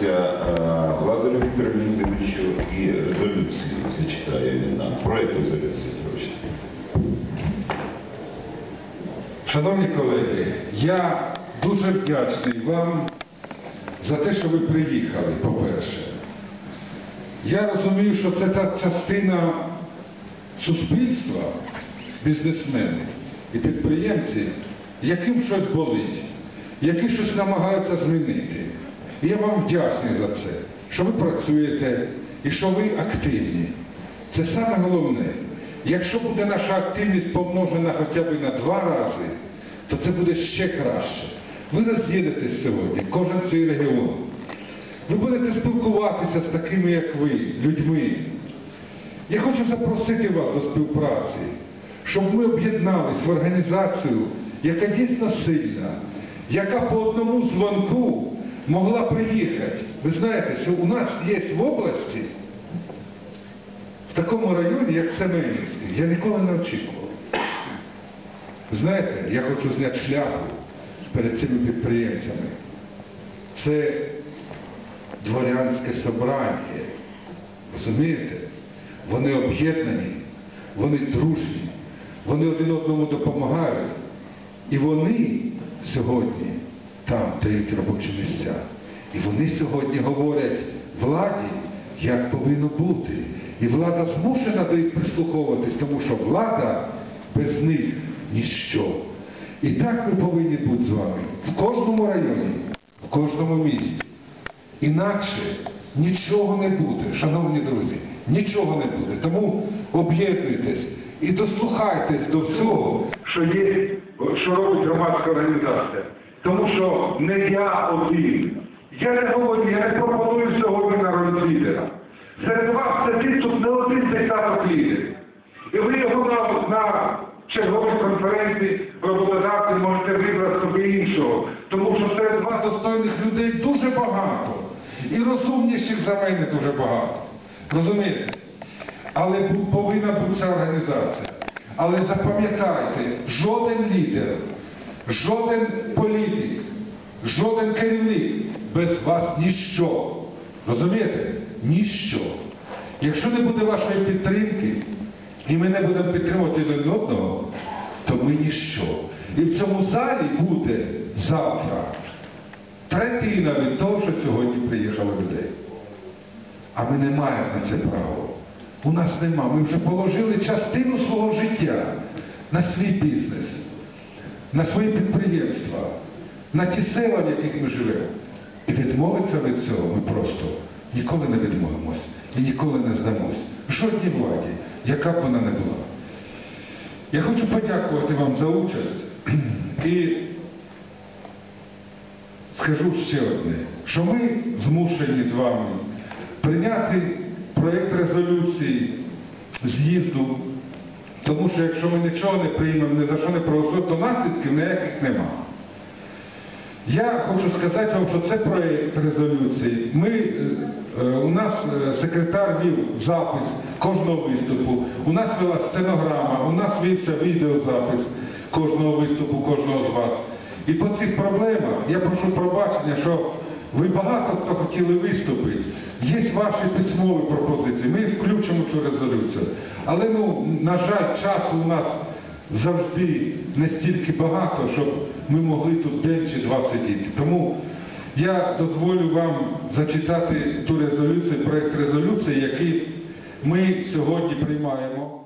здається, е, Лазарю Віктору Леонідовичу і резолюцію зачитає він нам. Проєкт резолюції, точно. Шановні колеги, я дуже вдячний вам за те, що ви приїхали, по-перше. Я розумію, що це та частина суспільства, бізнесмени і підприємці, яким щось болить, які щось намагаються змінити. Я вам вдячний за це, що ви працюєте і що ви активні. Це саме головне. Якщо буде наша активність помножена хоча б на два рази, то це буде ще краще. Ви роз'їдетесь сьогодні, кожен свій регіон. Ви будете спілкуватися з такими, як ви, людьми. Я хочу запросити вас до співпраці, щоб ми об'єднались в організацію, яка дійсно сильна, яка по одному дзвонку могла приїхати. Ви знаєте, що у нас є в області, в такому районі, як Семенівський, я ніколи не очікував. Ви знаєте, я хочу зняти шляху перед цими підприємцями. Це дворянське собрання. Розумієте? Вони об'єднані, вони дружні, вони один одному допомагають. І вони сьогодні там дають робочі місця. І вони сьогодні говорять владі, як повинно бути. І влада змушена до їх прислуховуватись, тому що влада без них ніщо. І так ми повинні бути з вами в кожному районі, в кожному місті. Інакше нічого не буде, шановні друзі, нічого не буде. Тому об'єднуйтесь і дослухайтесь до всього, що є, що робить громадська організація. Тому що не я один. Я не говорю, я не пропоную сьогодні на роль лідера. Серед вас сидить тут не один десяток лідерів. І ви його на, на черговій конференції роботодавці можете вибрати собі іншого. Тому що серед вас достойних людей дуже багато. І розумніших за мене дуже багато. Розумієте? Але повинна бути ця організація. Але запам'ятайте, жоден лідер, жоден політик, жоден керівник без вас ніщо. Розумієте? Ніщо. Якщо не буде вашої підтримки, і ми не будемо підтримувати один одного, то ми ніщо. І в цьому залі буде завтра третина від того, що сьогодні приїхало людей. А ми не маємо на це право. У нас нема. Ми вже положили частину свого життя на свій бізнес, на свої підприємства, на ті села, в яких ми живемо. І відмовитися від цього ми просто ніколи не відмовимось і ніколи не здамось. Жодній владі, яка б вона не була. Я хочу подякувати вам за участь і скажу ще одне, що ми змушені з вами прийняти проєкт резолюції з'їзду, тому що якщо ми нічого не приймемо, ні за що не проголосуємо, то наслідків ніяких нема. Я хочу сказати вам, що це проєкт резолюції. Ми, е, е, у нас е, секретар вів запис кожного виступу, у нас вела стенограма, у нас вівся відеозапис кожного виступу, кожного з вас. І по цих проблемах я прошу пробачення, що ви багато хто хотіли виступити. Є ваші письмові пропозиції, ми включимо цю резолюцію. Але, ну, на жаль, часу у нас завжди не стільки багато, щоб ми могли тут день чи два сидіти. Тому я дозволю вам зачитати ту резолюцію, проєкт резолюції, який ми сьогодні приймаємо.